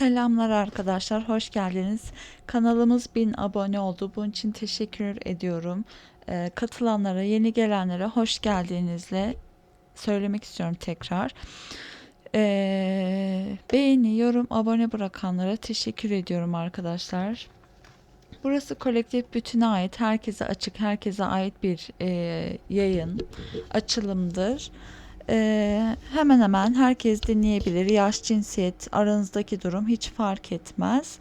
Selamlar arkadaşlar, hoş geldiniz. Kanalımız 1000 abone oldu. Bunun için teşekkür ediyorum. Ee, katılanlara, yeni gelenlere hoş geldinizle söylemek istiyorum tekrar. Ee, beğeni, yorum, abone bırakanlara teşekkür ediyorum arkadaşlar. Burası kolektif bütüne ait, herkese açık, herkese ait bir e, yayın, açılımdır. Ee, hemen hemen herkes dinleyebilir. Yaş, cinsiyet, aranızdaki durum hiç fark etmez.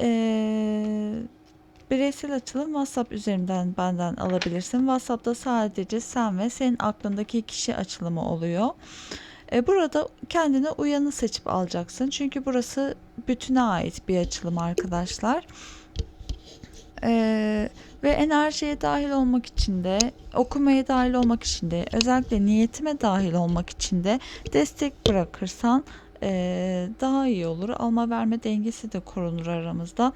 Ee, bireysel açılım WhatsApp üzerinden benden alabilirsin. WhatsApp'ta sadece sen ve senin aklındaki kişi açılımı oluyor. Ee, burada kendine uyanı seçip alacaksın. Çünkü burası bütüne ait bir açılım arkadaşlar. Ee, ve enerjiye dahil olmak için de, okumaya dahil olmak için de, özellikle niyetime dahil olmak için de destek bırakırsan ee, daha iyi olur. Alma verme dengesi de korunur aramızda.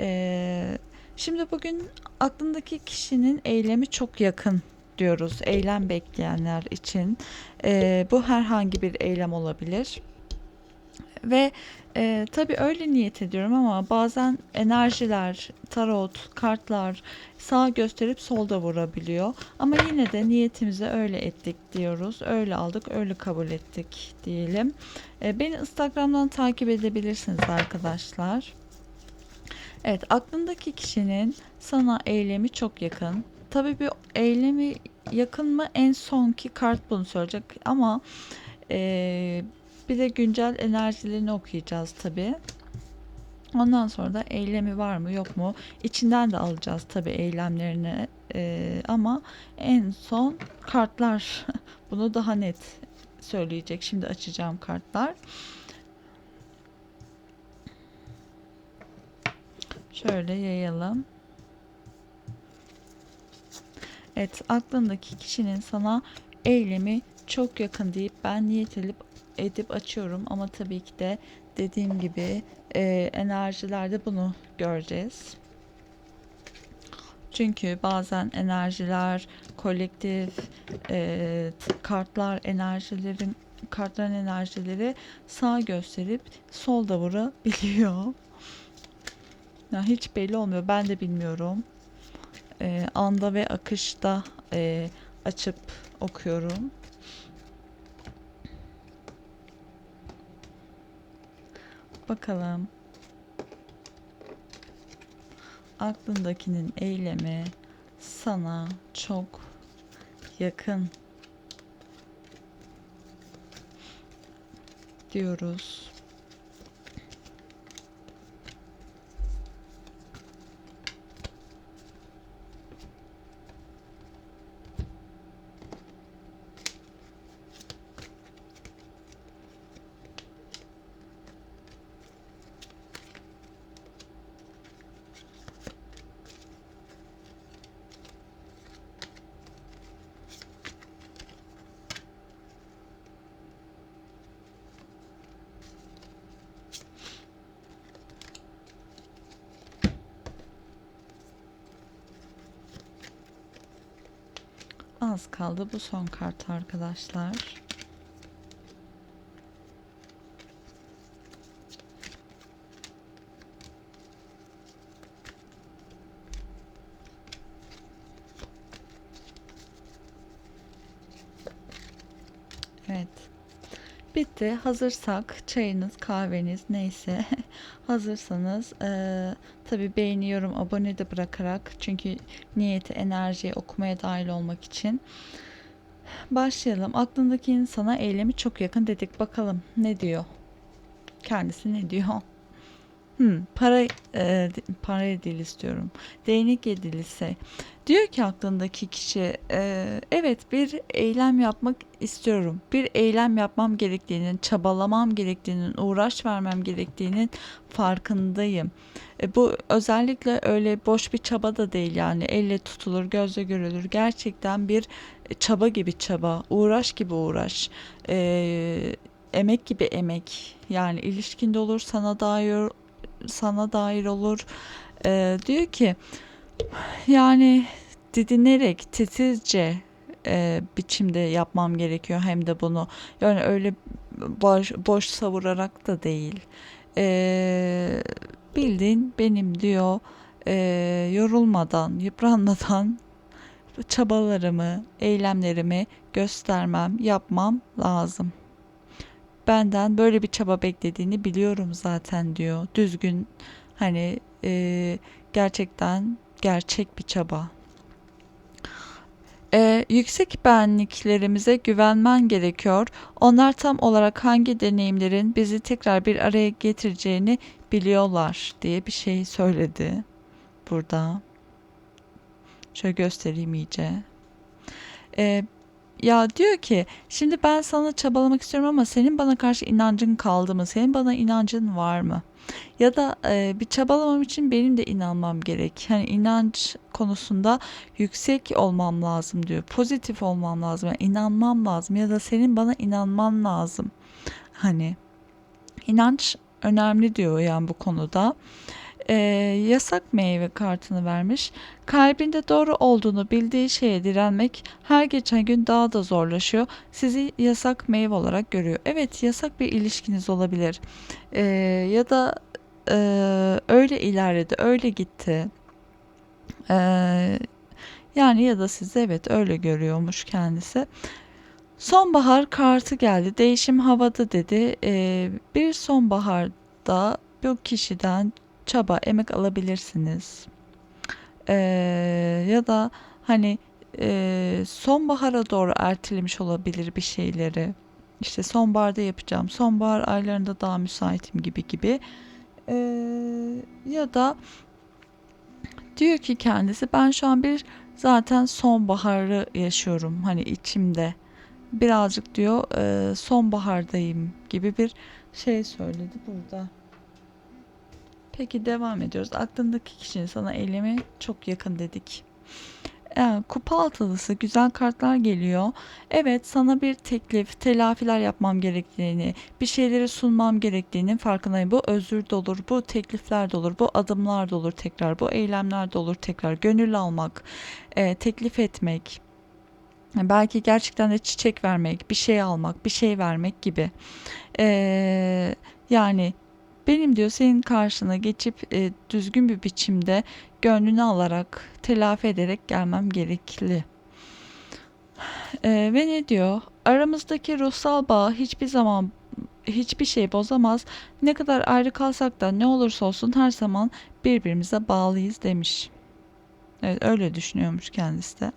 Ee, şimdi bugün aklındaki kişinin eylemi çok yakın diyoruz. Eylem bekleyenler için. Ee, bu herhangi bir eylem olabilir. Ve e, tabii öyle niyet ediyorum ama bazen enerjiler, tarot, kartlar sağ gösterip solda vurabiliyor. Ama yine de niyetimizi öyle ettik diyoruz. Öyle aldık, öyle kabul ettik diyelim. E, beni Instagram'dan takip edebilirsiniz arkadaşlar. Evet, aklındaki kişinin sana eylemi çok yakın. Tabii bir eylemi yakın mı en sonki kart bunu söyleyecek ama e, bir de güncel enerjilerini okuyacağız tabi. Ondan sonra da eylemi var mı yok mu içinden de alacağız tabi eylemlerini ee, ama en son kartlar bunu daha net söyleyecek. Şimdi açacağım kartlar. Şöyle yayalım. Evet aklındaki kişinin sana eylemi çok yakın deyip ben niyet edip edip açıyorum ama tabii ki de dediğim gibi e, enerjilerde bunu göreceğiz. Çünkü bazen enerjiler, kolektif e, kartlar enerjilerin kartların enerjileri sağ gösterip solda vurabiliyor. Ya hiç belli olmuyor. Ben de bilmiyorum. E, anda ve akışta e, açıp okuyorum. Bakalım. Aklındakinin eylemi sana çok yakın diyoruz. Az kaldı bu son kart arkadaşlar. Evet. Bitti. Hazırsak çayınız, kahveniz neyse hazırsanız e, tabi beğeni, yorum, abone de bırakarak çünkü niyeti, enerjiyi okumaya dahil olmak için başlayalım. Aklındaki insana eylemi çok yakın dedik. Bakalım ne diyor? Kendisi ne diyor? Hmm, para e, para edil istiyorum. Değnek edilse. Diyor ki aklındaki kişi e, evet bir eylem yapmak istiyorum. Bir eylem yapmam gerektiğinin, çabalamam gerektiğinin, uğraş vermem gerektiğinin farkındayım. E, bu özellikle öyle boş bir çaba da değil yani elle tutulur, gözle görülür. Gerçekten bir çaba gibi çaba, uğraş gibi uğraş. E, emek gibi emek yani ilişkinde olur sana dair sana dair olur. E, diyor ki yani didinerek titizce e, biçimde yapmam gerekiyor hem de bunu yani öyle boş, boş savurarak da değil Ee, bildiğin benim diyor ee, yorulmadan, yıpranmadan çabalarımı, eylemlerimi göstermem, yapmam lazım. Benden böyle bir çaba beklediğini biliyorum zaten diyor. Düzgün hani ee, gerçekten gerçek bir çaba. Ee, yüksek benliklerimize güvenmen gerekiyor. Onlar tam olarak hangi deneyimlerin bizi tekrar bir araya getireceğini biliyorlar diye bir şey söyledi burada. Şöyle göstereyim iyice. Ee, ya diyor ki şimdi ben sana çabalamak istiyorum ama senin bana karşı inancın kaldı mı? Senin bana inancın var mı? Ya da e, bir çabalamam için benim de inanmam gerek. Hani inanç konusunda yüksek olmam lazım diyor. Pozitif olmam lazım. Yani inanmam lazım ya da senin bana inanman lazım. Hani inanç önemli diyor yani bu konuda. Ee, yasak meyve kartını vermiş. Kalbinde doğru olduğunu bildiği şeye direnmek her geçen gün daha da zorlaşıyor. Sizi yasak meyve olarak görüyor. Evet yasak bir ilişkiniz olabilir. Ee, ya da e, öyle ilerledi, öyle gitti. Ee, yani ya da sizi evet öyle görüyormuş kendisi. Sonbahar kartı geldi. Değişim havada dedi. Ee, bir sonbaharda bu kişiden çaba, emek alabilirsiniz. Ee, ya da hani e, sonbahara doğru ertelemiş olabilir bir şeyleri. İşte sonbaharda yapacağım. Sonbahar aylarında daha müsaitim gibi gibi. Ee, ya da diyor ki kendisi ben şu an bir zaten sonbaharı yaşıyorum hani içimde birazcık diyor sonbahardayım gibi bir şey söyledi burada. Peki devam ediyoruz. Aklındaki kişinin sana eylemi çok yakın dedik. Ee, kupa altılısı güzel kartlar geliyor. Evet sana bir teklif, telafiler yapmam gerektiğini, bir şeyleri sunmam gerektiğinin farkındayım. Bu özür de olur, bu teklifler de olur, bu adımlar da olur tekrar, bu eylemler de olur tekrar. Gönül almak, e, teklif etmek, belki gerçekten de çiçek vermek, bir şey almak, bir şey vermek gibi. Ee, yani benim diyor senin karşına geçip e, düzgün bir biçimde gönlünü alarak telafi ederek gelmem gerekli. E, ve ne diyor? Aramızdaki ruhsal bağ hiçbir zaman hiçbir şey bozamaz. Ne kadar ayrı kalsak da ne olursa olsun her zaman birbirimize bağlıyız demiş. Evet öyle düşünüyormuş kendisi de.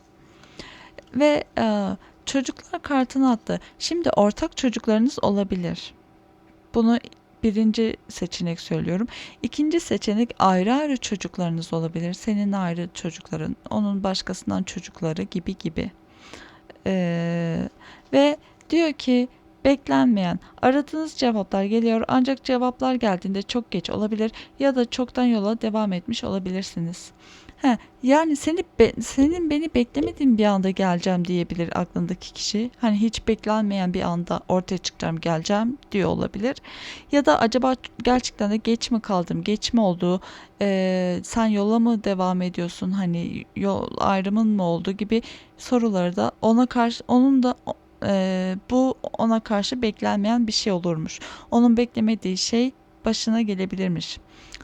Ve e, çocuklar kartını attı. Şimdi ortak çocuklarınız olabilir. Bunu birinci seçenek söylüyorum. İkinci seçenek ayrı ayrı çocuklarınız olabilir. Senin ayrı çocukların, onun başkasından çocukları gibi gibi. Ee, ve diyor ki beklenmeyen aradığınız cevaplar geliyor ancak cevaplar geldiğinde çok geç olabilir ya da çoktan yola devam etmiş olabilirsiniz. He, yani seni be, senin beni beklemediğin bir anda geleceğim diyebilir aklındaki kişi. Hani hiç beklenmeyen bir anda ortaya çıkacağım geleceğim diyor olabilir. Ya da acaba gerçekten de geç mi kaldım, geç mi oldu, ee, sen yola mı devam ediyorsun, hani yol ayrımın mı oldu gibi soruları da ona karşı, onun da e, bu ona karşı beklenmeyen bir şey olurmuş. Onun beklemediği şey başına gelebilirmiş.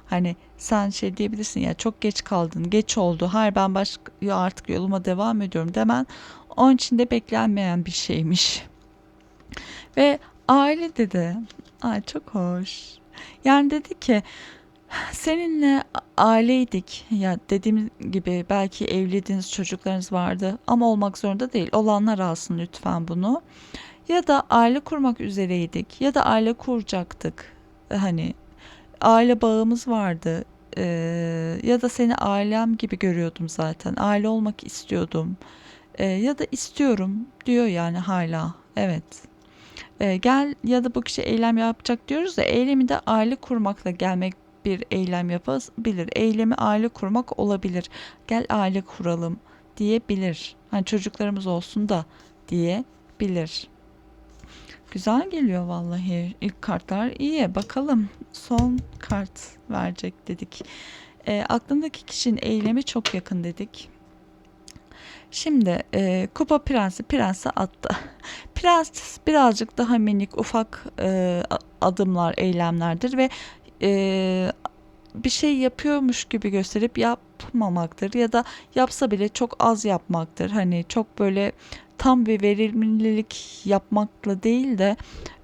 Hani sen şey diyebilirsin ya çok geç kaldın, geç oldu. Hayır ben başka artık yoluma devam ediyorum demen onun için de beklenmeyen bir şeymiş. Ve aile dedi. Ay çok hoş. Yani dedi ki seninle aileydik. Ya dediğim gibi belki evlediğiniz çocuklarınız vardı ama olmak zorunda değil. Olanlar alsın lütfen bunu. Ya da aile kurmak üzereydik ya da aile kuracaktık. Hani aile bağımız vardı. Ee, ya da seni ailem gibi görüyordum zaten. Aile olmak istiyordum. Ee, ya da istiyorum diyor yani hala. Evet. Ee, gel ya da bu kişi eylem yapacak diyoruz da eylemi de aile kurmakla gelmek bir eylem yapabilir. Eylemi aile kurmak olabilir. Gel aile kuralım diyebilir. Hani çocuklarımız olsun da diyebilir. Güzel geliyor vallahi. İlk kartlar iyi. Bakalım son kart verecek dedik. E, aklındaki kişinin eylemi çok yakın dedik. Şimdi e, kupa prensi prense attı. Prens birazcık daha minik ufak e, adımlar eylemlerdir ve e, bir şey yapıyormuş gibi gösterip yapmamaktır ya da yapsa bile çok az yapmaktır. Hani çok böyle tam bir verimlilik yapmakla değil de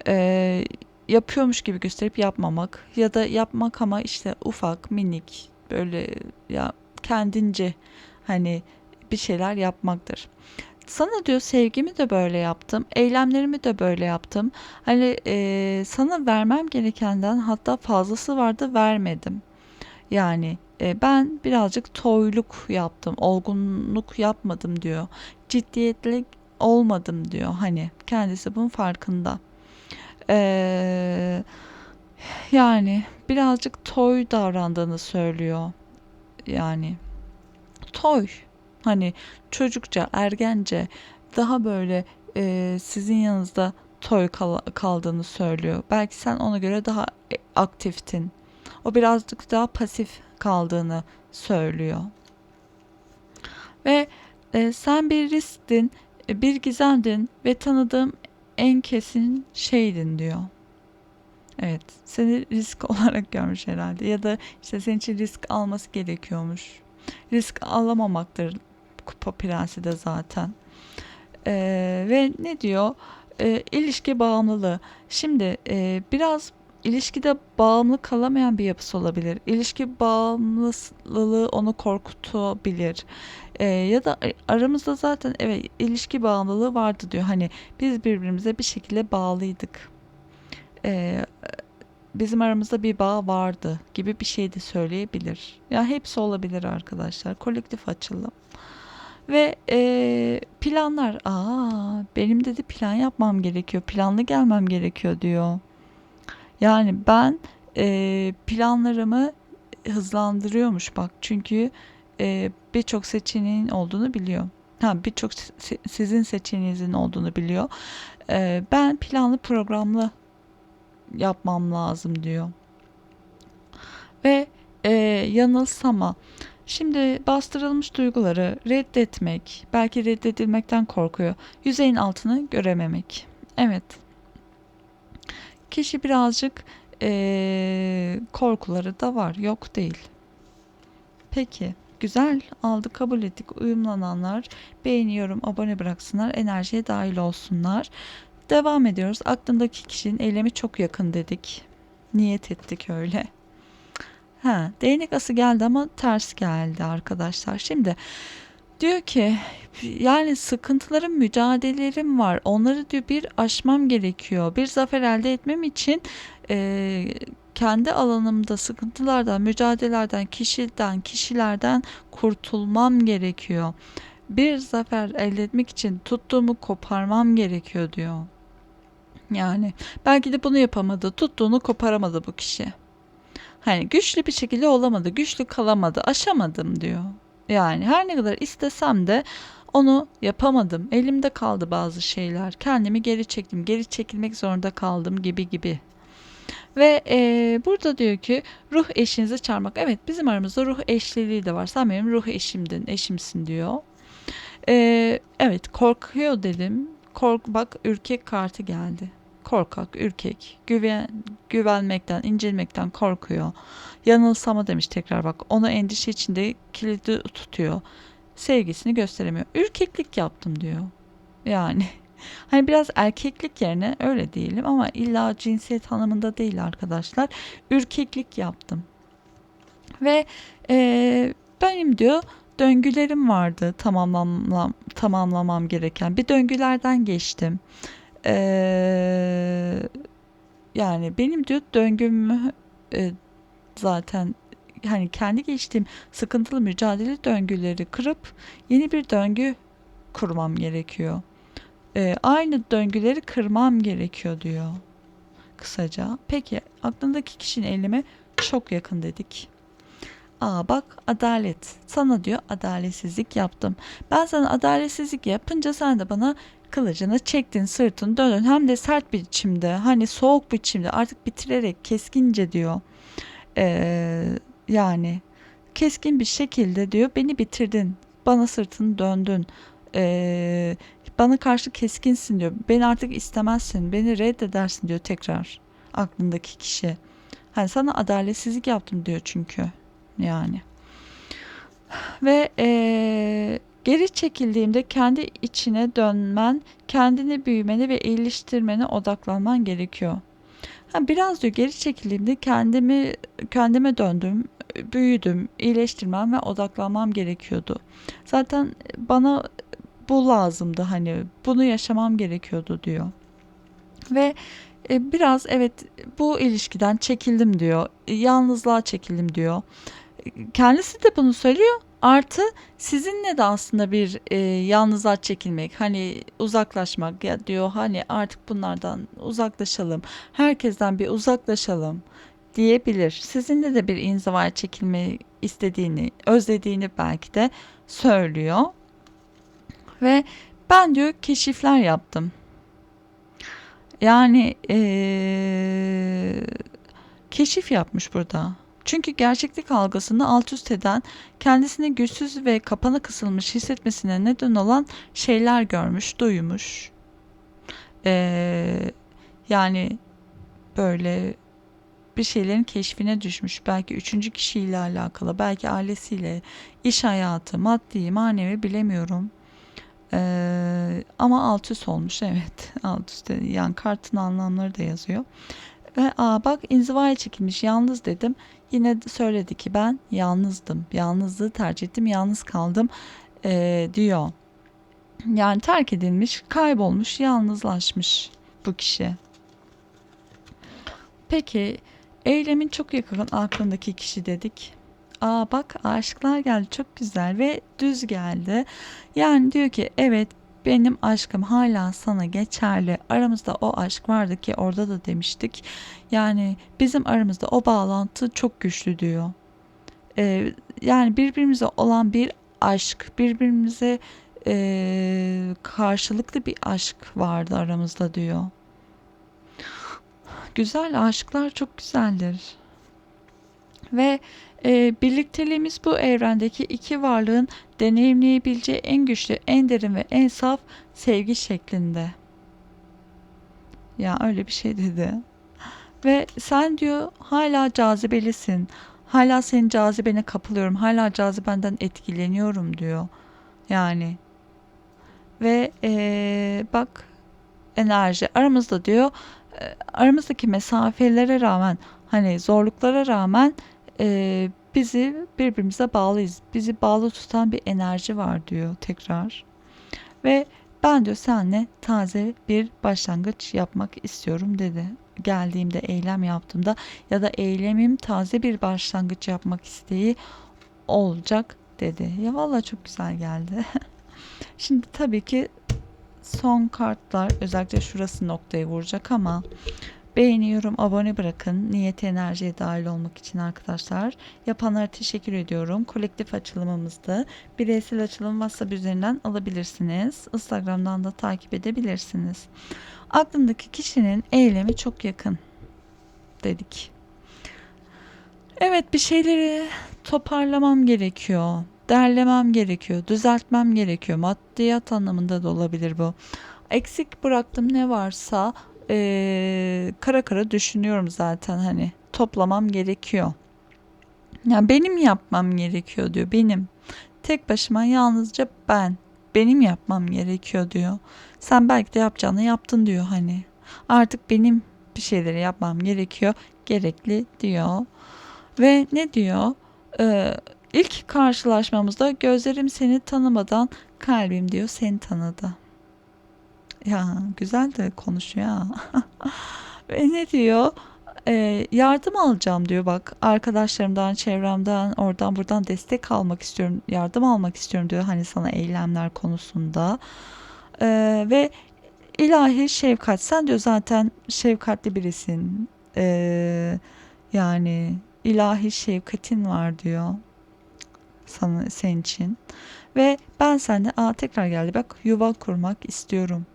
e, yapıyormuş gibi gösterip yapmamak ya da yapmak ama işte ufak minik böyle ya kendince hani bir şeyler yapmaktır. Sana diyor sevgimi de böyle yaptım, eylemlerimi de böyle yaptım. Hani e, sana vermem gerekenden hatta fazlası vardı vermedim. Yani e, ben birazcık toyluk yaptım, olgunluk yapmadım diyor. Ciddiyetli olmadım diyor. Hani kendisi bunun farkında. Eee yani birazcık toy davrandığını söylüyor. Yani toy. Hani çocukça, ergence daha böyle e, sizin yanınızda toy kal- kaldığını söylüyor. Belki sen ona göre daha e, aktiftin. O birazcık daha pasif kaldığını söylüyor. Ve e, sen bir risktin, bir gizemdin ve tanıdığım en kesin şeydin diyor. Evet, seni risk olarak görmüş herhalde ya da işte senin için risk alması gerekiyormuş. Risk alamamaktır Kupa Prensi de zaten. Ee, ve ne diyor? Ee, ilişki bağımlılığı. Şimdi e, biraz ilişkide bağımlı kalamayan bir yapısı olabilir. İlişki bağımlılığı onu korkutabilir. Ee, ya da aramızda zaten evet ilişki bağımlılığı vardı diyor. Hani biz birbirimize bir şekilde bağlıydık. Ee, bizim aramızda bir bağ vardı gibi bir şey de söyleyebilir. Ya hepsi olabilir arkadaşlar. Kolektif açılım. Ve e, planlar. Aa, benim dedi plan yapmam gerekiyor. Planlı gelmem gerekiyor diyor. Yani ben e, planlarımı hızlandırıyormuş bak. Çünkü e, birçok seçeneğin olduğunu biliyor. Ha birçok se- sizin seçeneğinizin olduğunu biliyor. E, ben planlı programlı yapmam lazım diyor. Ve e, yanılsama. Şimdi bastırılmış duyguları reddetmek, belki reddedilmekten korkuyor. Yüzeyin altını görememek. Evet. Kişi birazcık e, korkuları da var, yok değil. Peki, güzel aldı, kabul ettik. Uyumlananlar beğeniyorum, abone bıraksınlar, enerjiye dahil olsunlar. Devam ediyoruz. Aklındaki kişinin eylemi çok yakın dedik. Niyet ettik öyle. Ha, değnek ası geldi ama ters geldi arkadaşlar. Şimdi diyor ki yani sıkıntılarım, mücadelelerim var. Onları diyor bir aşmam gerekiyor. Bir zafer elde etmem için e, kendi alanımda sıkıntılardan, mücadelelerden, kişiden, kişilerden kurtulmam gerekiyor. Bir zafer elde etmek için tuttuğumu koparmam gerekiyor diyor. Yani belki de bunu yapamadı, tuttuğunu koparamadı bu kişi. Hani güçlü bir şekilde olamadı, güçlü kalamadı, aşamadım diyor. Yani her ne kadar istesem de onu yapamadım. Elimde kaldı bazı şeyler. Kendimi geri çektim, geri çekilmek zorunda kaldım gibi gibi. Ve e, burada diyor ki ruh eşinizi çağırmak. Evet bizim aramızda ruh eşliliği de var. Sen benim ruh eşimdin, eşimsin diyor. E, evet korkuyor dedim. Kork bak ürkek kartı geldi korkak, ürkek, güven, güvenmekten, incelmekten korkuyor. Yanılsama demiş tekrar bak. Onu endişe içinde kilidi tutuyor. Sevgisini gösteremiyor. Ürkeklik yaptım diyor. Yani hani biraz erkeklik yerine öyle diyelim ama illa cinsiyet anlamında değil arkadaşlar. Ürkeklik yaptım. Ve e, benim diyor döngülerim vardı tamamlamam, tamamlamam gereken. Bir döngülerden geçtim. Ee, yani benim diyor döngüm e, zaten hani kendi geçtiğim sıkıntılı mücadele döngüleri kırıp yeni bir döngü kurmam gerekiyor. Ee, aynı döngüleri kırmam gerekiyor diyor kısaca. Peki aklındaki kişinin elime çok yakın dedik. Aa bak adalet. Sana diyor adaletsizlik yaptım. Ben sana adaletsizlik yapınca sen de bana kılıcını çektin sırtını dönün hem de sert bir biçimde hani soğuk biçimde artık bitirerek keskince diyor. Ee, yani keskin bir şekilde diyor beni bitirdin bana sırtını döndün. Ee, bana karşı keskinsin diyor. Beni artık istemezsin. Beni reddedersin diyor tekrar aklındaki kişi. Hani sana adaletsizlik yaptım diyor çünkü. Yani. Ve eee, geri çekildiğimde kendi içine dönmen, kendini büyümeni ve iyileştirmene odaklanman gerekiyor. Ha, biraz diyor geri çekildiğimde kendimi kendime döndüm, büyüdüm, iyileştirmem ve odaklanmam gerekiyordu. Zaten bana bu lazımdı hani bunu yaşamam gerekiyordu diyor. Ve e, biraz evet bu ilişkiden çekildim diyor. Yalnızlığa çekildim diyor. Kendisi de bunu söylüyor. Artı sizinle de aslında bir e, yalnızlığa çekilmek hani uzaklaşmak ya diyor hani artık bunlardan uzaklaşalım. Herkesten bir uzaklaşalım diyebilir. Sizinle de bir inzivaya çekilme istediğini, özlediğini belki de söylüyor. Ve ben diyor keşifler yaptım. Yani eee, keşif yapmış burada. Çünkü gerçeklik algısını alt üst eden, kendisini güçsüz ve kapana kısılmış hissetmesine neden olan şeyler görmüş, duymuş. Eee, yani böyle bir şeylerin keşfine düşmüş. Belki üçüncü kişiyle alakalı, belki ailesiyle, iş hayatı, maddi, manevi bilemiyorum. Eee, ama alt üst olmuş evet. Alt üst yani kartın anlamları da yazıyor. Ve aa bak inzivaya çekilmiş yalnız dedim. Yine söyledi ki ben yalnızdım. Yalnızlığı tercih ettim. Yalnız kaldım eee, diyor. Yani terk edilmiş, kaybolmuş, yalnızlaşmış bu kişi. Peki eylemin çok yakın aklındaki kişi dedik. Aa bak aşıklar geldi çok güzel ve düz geldi. Yani diyor ki evet benim aşkım hala sana geçerli. Aramızda o aşk vardı ki orada da demiştik. Yani bizim aramızda o bağlantı çok güçlü diyor. Ee, yani birbirimize olan bir aşk, birbirimize eee, karşılıklı bir aşk vardı aramızda diyor. Güzel aşklar çok güzeldir. Ve e, birlikteliğimiz bu evrendeki iki varlığın deneyimleyebileceği en güçlü, en derin ve en saf sevgi şeklinde. Ya öyle bir şey dedi. Ve sen diyor hala cazibelisin. Hala senin cazibene kapılıyorum. Hala cazibenden etkileniyorum diyor. Yani ve e, bak enerji aramızda diyor e, aramızdaki mesafelere rağmen hani zorluklara rağmen e, bizi birbirimize bağlıyız. Bizi bağlı tutan bir enerji var diyor tekrar. Ve ben diyor seninle taze bir başlangıç yapmak istiyorum dedi. Geldiğimde eylem yaptığımda ya da eylemim taze bir başlangıç yapmak isteği olacak dedi. Ya valla çok güzel geldi. Şimdi tabii ki son kartlar özellikle şurası noktayı vuracak ama beğeni, yorum, abone bırakın. Niyet enerjiye dahil olmak için arkadaşlar. Yapanlara teşekkür ediyorum. Kolektif açılımımızda bireysel açılım WhatsApp üzerinden alabilirsiniz. Instagram'dan da takip edebilirsiniz. Aklındaki kişinin eylemi çok yakın dedik. Evet bir şeyleri toparlamam gerekiyor derlemem gerekiyor, düzeltmem gerekiyor. Maddiyat anlamında da olabilir bu. Eksik bıraktım ne varsa eee, kara kara düşünüyorum zaten hani toplamam gerekiyor. Yani benim yapmam gerekiyor diyor. Benim. Tek başıma yalnızca ben. Benim yapmam gerekiyor diyor. Sen belki de yapacağını yaptın diyor hani. Artık benim bir şeyleri yapmam gerekiyor. Gerekli diyor. Ve ne diyor? Ee, ilk karşılaşmamızda gözlerim seni tanımadan kalbim diyor seni tanıdı. Ya güzel de konuşuyor ha. Ve ne diyor? Ee, yardım alacağım diyor bak arkadaşlarımdan, çevremden, oradan buradan destek almak istiyorum, yardım almak istiyorum diyor hani sana eylemler konusunda. Ee, ve ilahi şefkat sen diyor zaten şefkatli birisin. Ee, yani ilahi şefkatin var diyor sana senin için. Ve ben seninle aa tekrar geldi bak yuva kurmak istiyorum.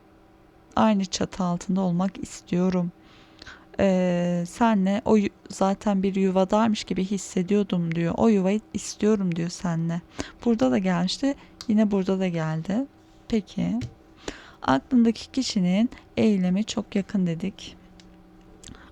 Aynı çatı altında olmak istiyorum. Ee, senle o zaten bir yuvadaymış gibi hissediyordum diyor. O yuvayı istiyorum diyor senle. Burada da gelmişti. Yine burada da geldi. Peki. Aklındaki kişinin eylemi çok yakın dedik.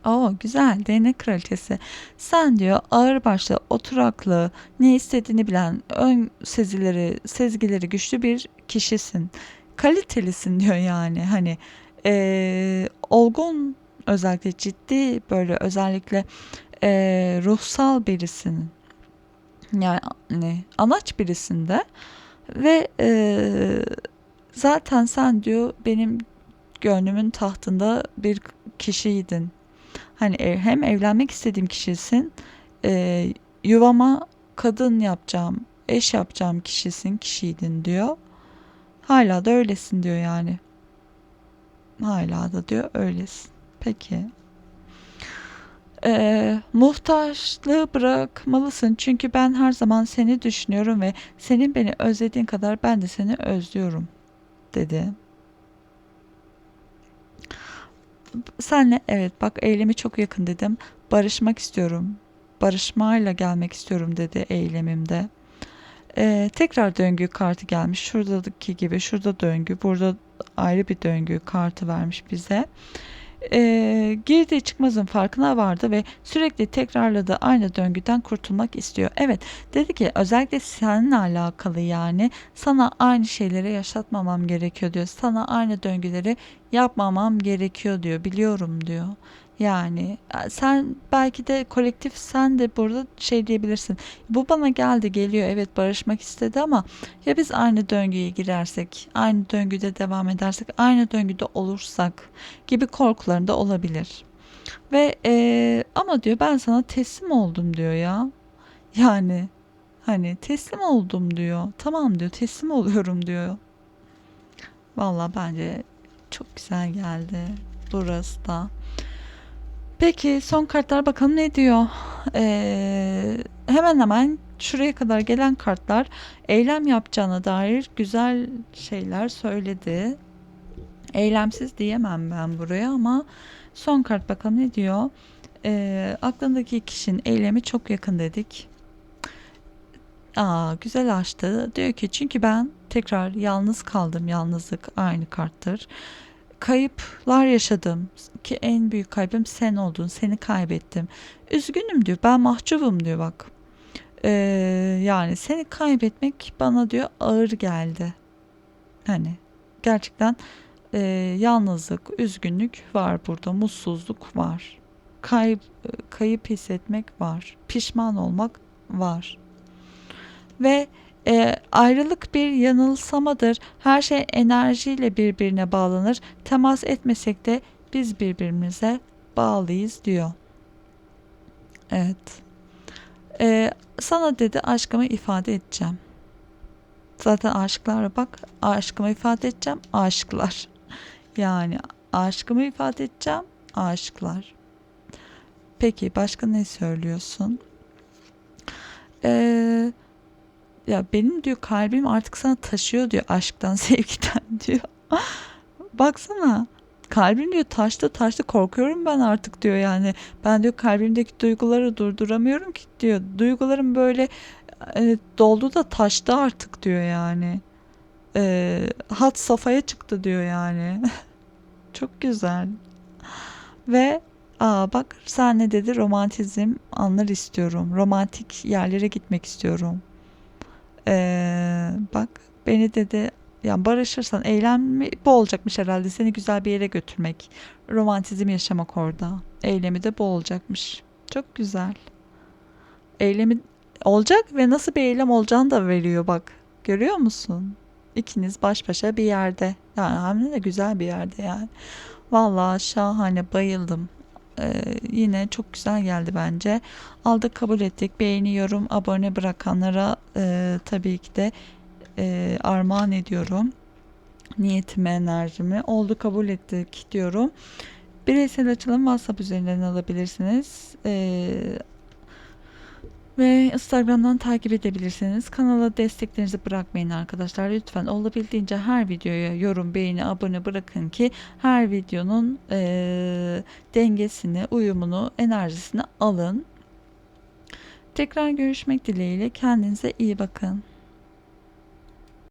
Oo güzel değnek kraliçesi. Sen diyor ağırbaşlı, oturaklı, ne istediğini bilen, ön sezileri, sezgileri güçlü bir kişisin. Kalitelisin diyor yani. Hani eee, olgun özellikle ciddi böyle özellikle eee, ruhsal birisin. Yani anaç birisinde ve eee, zaten sen diyor benim gönlümün tahtında bir kişiydin. Hani e- hem evlenmek istediğim kişisin, e, yuvama kadın yapacağım, eş yapacağım kişisin, kişiydin diyor. Hala da öylesin diyor yani. Hala da diyor öylesin. Peki. E, muhtaçlığı bırakmalısın çünkü ben her zaman seni düşünüyorum ve senin beni özlediğin kadar ben de seni özlüyorum dedi. Senle evet bak eylemi çok yakın dedim. Barışmak istiyorum. Barışmayla gelmek istiyorum dedi eylemimde. Ee, tekrar döngü kartı gelmiş. Şuradaki gibi şurada döngü, burada ayrı bir döngü kartı vermiş bize. Ee, girdiği çıkmazın farkına vardı ve sürekli tekrarladığı aynı döngüden kurtulmak istiyor. Evet dedi ki özellikle seninle alakalı yani sana aynı şeyleri yaşatmamam gerekiyor diyor. Sana aynı döngüleri yapmamam gerekiyor diyor. Biliyorum diyor. Yani sen belki de kolektif sen de burada şey diyebilirsin. Bu bana geldi geliyor evet barışmak istedi ama ya biz aynı döngüye girersek, aynı döngüde devam edersek, aynı döngüde olursak gibi korkuların da olabilir. Ve e, ama diyor ben sana teslim oldum diyor ya. Yani hani teslim oldum diyor. Tamam diyor teslim oluyorum diyor. Vallahi bence çok güzel geldi burası da. Peki son kartlar bakalım ne diyor? Ee, hemen hemen şuraya kadar gelen kartlar eylem yapacağına dair güzel şeyler söyledi. Eylemsiz diyemem ben buraya ama son kart bakalım ne diyor? Ee, aklındaki kişinin eylemi çok yakın dedik. Aa, güzel açtı. Diyor ki çünkü ben tekrar yalnız kaldım. Yalnızlık aynı karttır. Kayıplar yaşadım ki en büyük kaybım sen oldun. Seni kaybettim. Üzgünüm diyor. Ben mahcubum diyor bak. Ee, yani seni kaybetmek bana diyor ağır geldi. Hani gerçekten e, yalnızlık, üzgünlük var burada. Mutsuzluk var. Kayıp, kayıp hissetmek var. Pişman olmak var. Ve e, ayrılık bir yanılsamadır. Her şey enerjiyle birbirine bağlanır. Temas etmesek de biz birbirimize bağlıyız diyor. Evet. E, sana dedi aşkımı ifade edeceğim. Zaten aşıklara bak. Aşkımı ifade edeceğim. Aşıklar. Yani aşkımı ifade edeceğim. Aşıklar. Peki başka ne söylüyorsun? Eee ya benim diyor kalbim artık sana taşıyor diyor aşktan sevgiden diyor. Baksana kalbim diyor taştı taştı korkuyorum ben artık diyor yani. Ben diyor kalbimdeki duyguları durduramıyorum ki diyor. Duygularım böyle e, doldu da taştı artık diyor yani. E, hat safhaya çıktı diyor yani. Çok güzel. Ve aa bak sen ne dedi romantizm anlar istiyorum. Romantik yerlere gitmek istiyorum. Ee, bak beni dedi yani barışırsan eylemi bu olacakmış herhalde. Seni güzel bir yere götürmek romantizm yaşamak orada. Eylemi de bu olacakmış. Çok güzel. Eylemi olacak ve nasıl bir eylem olacağını da veriyor bak. Görüyor musun? İkiniz baş başa bir yerde. Yani hem de güzel bir yerde yani. Vallahi şahane bayıldım ee, yine çok güzel geldi bence. Aldık kabul ettik. Beğeni, yorum, abone bırakanlara e, tabii ki de e, armağan ediyorum. Niyetimi, enerjimi. Oldu kabul ettik diyorum. Bireysel açılım WhatsApp üzerinden alabilirsiniz. Ee, ve Instagram'dan takip edebilirsiniz. Kanala desteklerinizi bırakmayın arkadaşlar. Lütfen olabildiğince her videoya yorum, beğeni, abone bırakın ki her videonun e, dengesini, uyumunu, enerjisini alın. Tekrar görüşmek dileğiyle. Kendinize iyi bakın.